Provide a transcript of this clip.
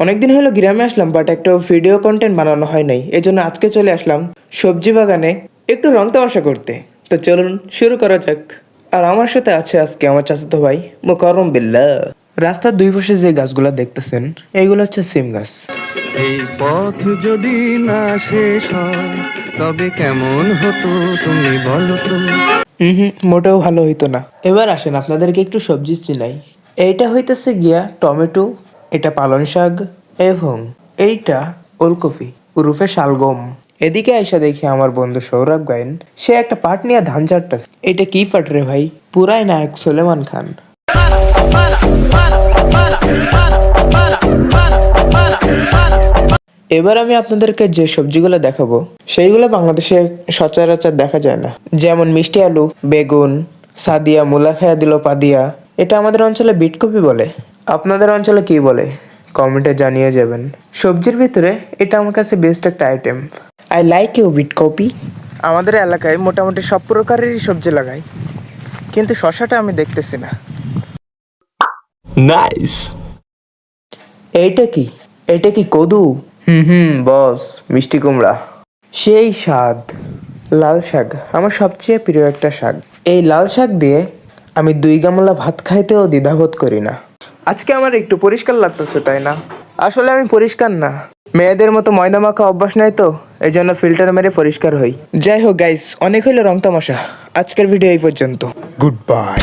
অনেকদিন হলো গ্রামে আসলাম বাট একটা ভিডিও কন্টেন্ট বানানো হয় নাই। এই জন্য আজকে চলে আসলাম সবজি বাগানে একটু রং তামাশা করতে। তো চলুন শুরু করা যাক। আর আমার সাথে আছে আজকে আমার চাচাতো ভাই মুকরম বিল্লা। রাস্তার দুই পাশে যে গাছগুলো দেখতেছেন এইগুলো হচ্ছে সিম গাছ। এই পথ যদি না শেষ হয় তবে কেমন হতো তুমি বলো তো? হুম মোটেও ভালো হইতো না। এবার আসেন আপনাদেরকে একটু সবজি চিনাই। এইটা হইতেছে গিয়া টমেটো এটা পালং শাক এবং এইটা ওলকপি উরুফে শালগম। এদিকে আইসা দেখি আমার বন্ধু সৌরভ গায়েন সে একটা পাট নিয়ে ধান চাটতেছে। এটা কি পাট রে ভাই? পুরাই নায়ক সোলেমান খান। এবার আমি আপনাদেরকে যে সবজিগুলো দেখাবো, সেইগুলো বাংলাদেশে সচরাচর দেখা যায় না। যেমন মিষ্টি আলু, বেগুন, সাদিয়া, মূলা খায়া দিল পাদিয়া। এটা আমাদের অঞ্চলে বিটকপি বলে। আপনাদের অঞ্চলে কি বলে? কমেন্টে জানিয়ে যাবেন। সবজির ভিতরে এটা আমার কাছে বেস্ট একটা আইটেম আই লাইক ইউ বিটকপি আমাদের এলাকায় মোটামুটি সব প্রকারেরই সবজি লাগাই। কিন্তু শশাটা আমি দেখতেছি না। নাইস এইটা কি? এটা কি কদু? হুম হুম বস মিষ্টি কুমড়া। সেই স্বাদ। লাল শাক। আমার সবচেয়ে প্রিয় একটা শাক। এই লাল শাক দিয়ে আমি দুই গামলা ভাত খাইতেও দ্বিধাবোধ করি না। আজকে আমার একটু পরিষ্কার লাগতেছে, তাই না? আসলে আমি পরিষ্কার না। মেয়েদের মতো ময়দা মাখা অভ্যাস নাই তো এই জন্য ফিল্টার মেরে পরিষ্কার হই। যাই হোক গাইস অনেক হইল রং তামশা। আজকের ভিডিও এই পর্যন্ত। Good bye